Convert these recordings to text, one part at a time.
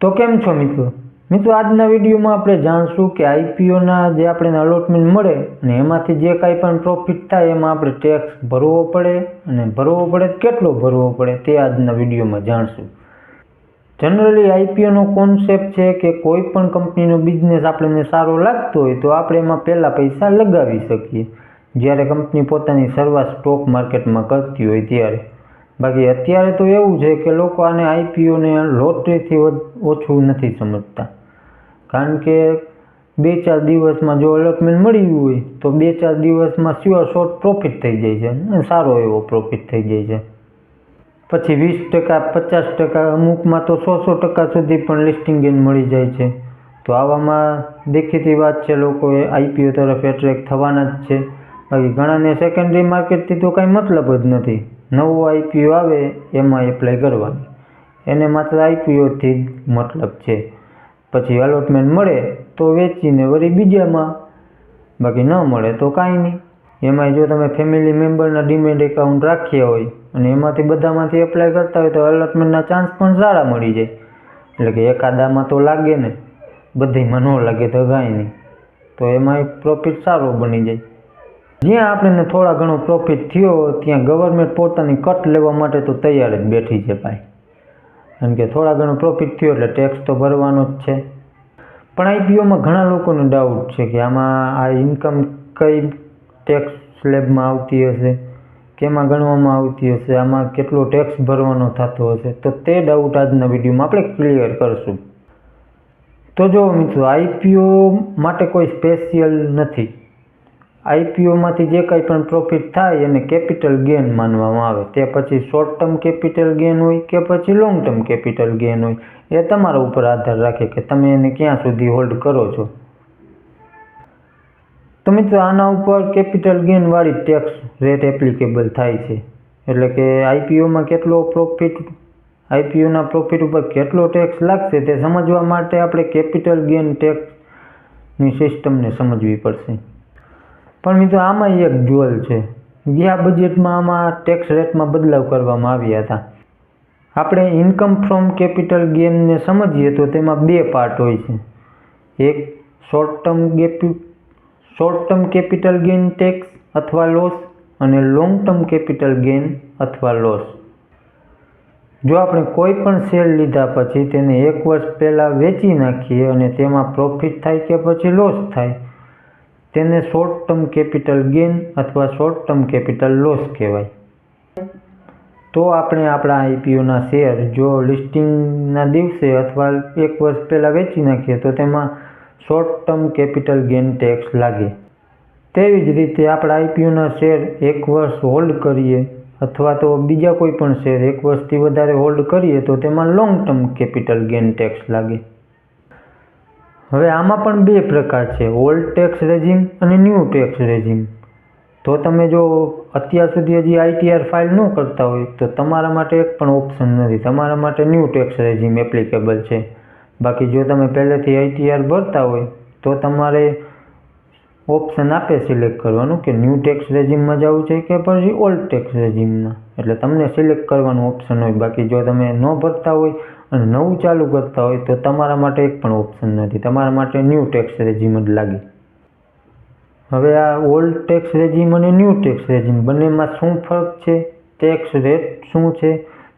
તો કેમ છો મિત્રો? મિત્રો, આજના વિડીયોમાં આપણે જાણશું કે આઈપીઓના જે આપણને અલોટમેન્ટ મળે અને એમાંથી જે કાંઈ પણ પ્રોફિટ થાય એમાં આપણે ટેક્સ ભરવો પડે અને ભરવો પડે કેટલો ભરવો પડે તે આજના વિડીયોમાં જાણશું. જનરલી આઈપીઓનો કોન્સેપ્ટ છે કે કોઈ પણ કંપનીનો બિઝનેસ આપણને સારો લાગતો હોય તો આપણે એમાં પહેલાં પૈસા લગાવી શકીએ. જ્યારે કંપની પોતાની શરૂઆત સ્ટોક માર્કેટમાં કરતી હોય ત્યારે. બાકી અત્યારે તો એવું છે કે લોકો આને આઈપીઓને લોટરીથી ઓછું નથી સમજતા. કારણ કે બે ચાર દિવસમાં જો અલોટમેન્ટ મળ્યું હોય, તો બે ચાર દિવસમાં સ્યોર શોર્ટ પ્રોફિટ થઈ જાય છે અને સારો એવો પ્રોફિટ થઈ જાય છે. પછી વીસ ટકા, પચાસ ટકા, અમુકમાં તો સો સો ટકા સુધી પણ લિસ્ટિંગ ગેન મળી જાય છે. તો આવામાં દેખીતી વાત છે લોકોએ આઈપીઓ તરફ એટ્રેક્ટ થવાના જ છે. બાકી ઘણાને સેકન્ડરી માર્કેટથી તો કાંઈ મતલબ જ નથી. નવું આઈપીઓ આવે એમાં એપ્લાય કરવાની. એને માત્ર આઈપીઓથી જ મતલબ છે. પછી અલોટમેન્ટ મળે તો વેચીને વળી બીજામાં બાકી ન મળે તો કાંઈ નહીં. એમાંય જો તમે ફેમિલી મેમ્બરના ડિમેટ એકાઉન્ટ રાખ્યા હોય અને એમાંથી બધામાંથી એપ્લાય કરતા હોય તો અલોટમેન્ટના ચાન્સ પણ સારા મળી જાય. એટલે કે એકાદામાં તો લાગે ને, બધીમાં ન લાગે તો કાંઈ નહીં. તો એમાંય પ્રોફિટ સારો બની જાય. જ્યાં આપણને થોડા ઘણો પ્રોફિટ થયો, ત્યાં ગવર્મેન્ટ પોતાની કટ લેવા માટે તો તૈયાર જ બેઠી છે ભાઈ. કારણ કે થોડા ઘણો પ્રોફિટ થયો એટલે ટેક્સ તો ભરવાનો જ છે. પણ આઈપીઓમાં ઘણા લોકોને ડાઉટ છે કે આમાં આ ઇન્કમ કઈ ટેક્સ સ્લેબમાં આવતી હશે, કેમાં ગણવામાં આવતી હશે, આમાં કેટલો ટેક્સ ભરવાનો થતો હશે, તો તે ડાઉટ આજના વિડીયોમાં આપણે ક્લિયર કરશું. તો જો મિત્રો આઈપીઓ માટે કોઈ સ્પેશિયલ નથી. આઈપીઓમાંથી જે કંઈ પણ પ્રોફિટ થાય એને કેપિટલ ગેન માનવામાં આવે. તે પછી શોર્ટ ટર્મ કેપિટલ ગેન હોય કે પછી લોંગ ટર્મ કેપિટલ ગેન હોય, એ તમારા ઉપર આધાર રાખે કે તમે એને ક્યાં સુધી હોલ્ડ કરો છો. તો મિત્રો, આના ઉપર કેપિટલ ગેનવાળી ટેક્સ રેટ એપ્લિકેબલ થાય છે. એટલે કે આઈપીઓમાં કેટલો પ્રોફિટ આઈપીઓના પ્રોફિટ ઉપર કેટલો ટેક્સ લાગશે તે સમજવા માટે આપણે કેપિટલ ગેન ટેક્સની સિસ્ટમને સમજવી પડશે. પણ મિત્રો, આમાં એક જોલ છે. ગયા બજેટમાં આમાં ટેક્સ રેટમાં બદલાવ કરવામાં આવ્યા હતા. આપણે ઇન્કમ ફ્રોમ કેપિટલ ગેનને સમજીએ તો તેમાં બે પાર્ટ હોય છે. એક short term Gepi short term capital gain tax અથવા લોસ અને લોંગ ટર્મ કેપિટલ ગેન અથવા લોસ જો આપણે કોઈ પણ શેર લીધા પછી તેને એક વર્ષ પહેલાં વેચી નાખીએ અને તેમાં પ્રોફિટ થાય કે પછી લોસ થાય તેને શોર્ટ ટર્મ કેપિટલ ગેન અથવા શોર્ટ ટર્મ કેપિટલ લોસ કહેવાય. તો આપણે આપણા આઈપીઓના શેર જો લિસ્ટિંગના દિવસે અથવા એક વર્ષ પહેલાં વેચી નાખીએ તો તેમાં short term capital gain tax લાગે. તેવી જ રીતે આપણા આઈપીઓના શેર એક વર્ષ હોલ્ડ કરીએ અથવા તો બીજા કોઈ પણ શેર એક વર્ષથી વધારે હોલ્ડ કરીએ તો તેમાં long term capital gain tax લાગે. હવે આમાં પણ બે પ્રકાર છે ઓલ્ડ ટેક્સ રેઝિમ અને ન્યૂ ટેક્સ રેઝિમ તો તમે જો અત્યાર સુધી હજી આઈટીઆર ફાઇલ ન કરતા હોય, તો તમારા માટે એક પણ ઓપ્શન નથી. તમારા માટે ન્યૂ ટેક્સ રેઝિમ એપ્લિકેબલ છે. બાકી જો તમે પહેલેથી આઈટીઆર ભરતા હોય, તો તમારે ઓપ્શન આપે સિલેક્ટ કરવાનું કે ન્યૂ ટેક્સ રેઝિમમાં જવું છે કે પછી ઓલ્ડ ટેક્સ રેજીમમાં એટલે તમને સિલેક્ટ કરવાનું ઓપ્શન હોય. બાકી જો તમે ન ભરતા હોય અને નવું ચાલુ કરતા હોય તો તમારા માટે એક પણ ઓપ્શન નથી. તમારા માટે ન્યૂ ટેક્સ રેજીમ જ લાગે. હવે આ ઓલ્ડ ટેક્સ રેજીમ અને ન્યૂ ટેક્સ રેજીમ બંનેમાં શું ફરક છે? ટેક્સ રેટ શું છે?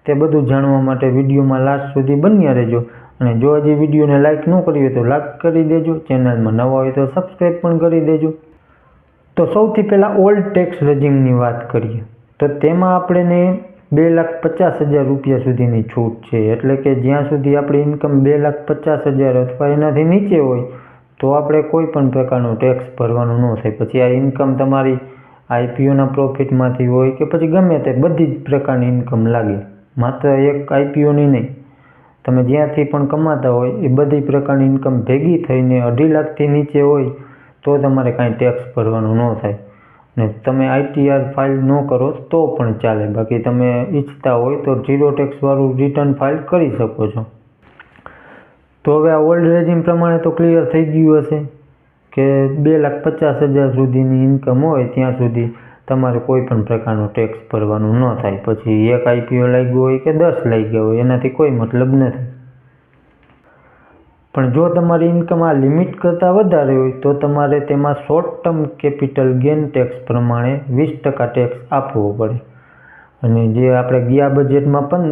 તે બધું જાણવા માટે વિડીયોમાં લાસ્ટ સુધી બન્યા રહેજો. અને જો હજી વિડીયોને લાઇક ન કરી હોય તો લાઇક કરી દેજો. ચેનલમાં નવા હોય તો સબસ્ક્રાઈબ પણ કરી દેજો. તો સૌથી પહેલાં ઓલ્ડ ટેક્સ રેજીમની વાત કરીએ. તો તેમાં આપણને બે લાખ પચાસ હજાર રૂપિયા સુધીની છૂટ છે. એટલે કે જ્યાં સુધી આપણી ઇન્કમ બે લાખ પચાસ હજાર અથવા એનાથી નીચે હોય, તો આપણે કોઈ પણ પ્રકારનો ટેક્સ ભરવાનો ન થાય. પછી આ ઇન્કમ તમારી આઈપીઓના પ્રોફિટમાંથી હોય કે પછી ગમે તે બધી જ પ્રકારની ઇન્કમ લાગે. માત્ર એક આઈપીઓની નહીં. તમે જ્યાંથી પણ કમાતા હોય, એ બધી પ્રકારની ઇન્કમ ભેગી થઈને અઢી લાખથી નીચે હોય, તો તમારે કાંઈ ટેક્સ ભરવાનું ન થાય. ને તમે આઈટીઆર ફાઇલ ન કરો તો પણ ચાલે. બાકી તમે ઈચ્છતા હોય તો ઝીરો ટેક્સવાળું રિટર્ન ફાઇલ કરી શકો છો. તો હવે આ ઓલ્ડ રેઝિમ પ્રમાણે તો ક્લિયર થઈ ગયું હશે કે બે લાખ પચાસ હજાર સુધીની ઇન્કમ હોય ત્યાં સુધી તમારે કોઈ પણ પ્રકારનો ટેક્સ ભરવાનું ન થાય. પછી એક આઈપીઓ લાગ્યો હોય કે દસ લાગ્યા હોય, એનાથી કોઈ મતલબ નથી. પણ જો તમારી ઇન્કમ આ લિમિટ કરતાં વધારે હોય, તો તમારે તેમાં short term capital gain tax પ્રમાણે વીસ ટકા ટેક્સ આપવો પડે. અને જે આપણે ગયા બજેટમાં પં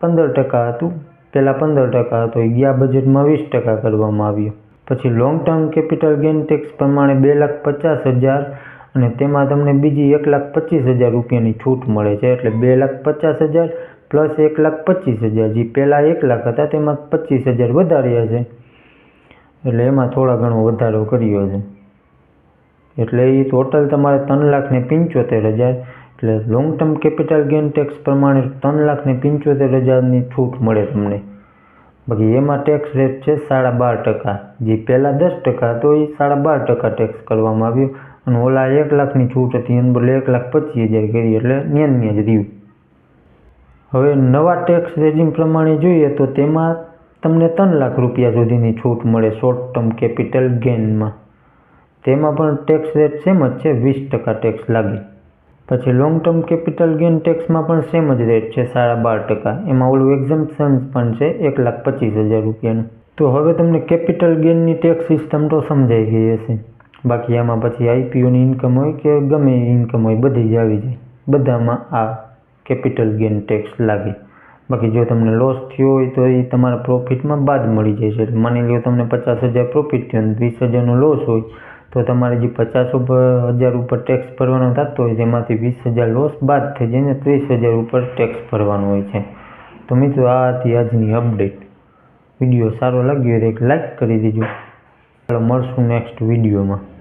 પંદર ટકા હતું પહેલાં પંદર ટકા હતો, એ ગયા બજેટમાં વીસ ટકા કરવામાં આવ્યું. પછી long term capital gain tax પ્રમાણે બે લાખ પચાસ હજાર અને તેમાં તમને બીજી એક લાખ પચીસ હજાર રૂપિયાની છૂટ મળે છે. એટલે બે લાખ પચાસ હજાર પ્લસ એક લાખ પચીસ હજાર, જે પહેલાં એક લાખ હતા, તેમાં પચીસ હજાર વધાર્યા છે. એટલે એમાં થોડા ઘણો વધારો કર્યો છે. એટલે એ ટોટલ તમારે ત્રણ લાખ ને પંચોતેર હજાર, એટલે long term capital gain tax પ્રમાણે ત્રણ લાખ ને પંચોતેર હજારની છૂટ મળે તમને. બાકી એમાં ટેક્સ રેટ છે સાડા બાર ટકા. જે પહેલાં દસ ટકા હતો એ સાડા બાર ટકા ટેક્સ કરવામાં આવ્યો અને ઓલા એક લાખની છૂટ હતી, એને બદલે એક લાખ પચીસ હજાર કરી, એટલે નિયમ ન્યા જ રહ્યું. હવે નવા ટેક્સ રેજિમ પ્રમાણે જોઈએ તો તેમાં તમને ત્રણ લાખ રૂપિયા સુધીની છૂટ મળે શોર્ટ ટર્મ કેપિટલ ગેઇનમાં તેમાં પણ ટેક્સ રેટ સેમ જ છે, વીસ ટકા ટેક્સ લાગે. પછી લોંગ ટર્મ કેપિટલ ગેઇન ટેક્સમાં પણ સેમ જ રેટ છે, સાડા બાર ટકા. એમાં ઓલું એક્ઝમ્પશન પણ છે, એક લાખ પચીસ હજાર રૂપિયાનું. તો હવે તમને કેપિટલ ગેઇનની ટેક્સ સિસ્ટમ તો સમજાઈ ગઈ હશે. બાકી આમાં પછી આઈપીઓની ઇન્કમ હોય કે ગમે ઇન્કમ હોય, બધી જ આવી જાય. બધામાં આ કેપિટલ ગેઇન ટેક્સ લાગે. બાકી જો તમને લોસ થયો હોય તો એ તમારા પ્રોફિટમાં બાદ મળી જાય એટલે માની લો તમને પચાસ હજાર પ્રોફિટ થયો અને વીસ હજારનો લોસ હોય તો તમારે જે પચાસ હજાર ઉપર ટેક્સ ભરવાનો થતો હોય તેમાંથી વીસ હજાર લોસ બાદ થઈ જાય ને ત્રીસ હજાર ઉપર ટેક્સ ભરવાનો હોય છે. તો મિત્રો આ હતી આજની અપડેટ વીડિયો સારો લાગ્યો તો એક લાઈક કરી દેજો. ચાલો મળશું નેક્સ્ટ વિડીયોમાં.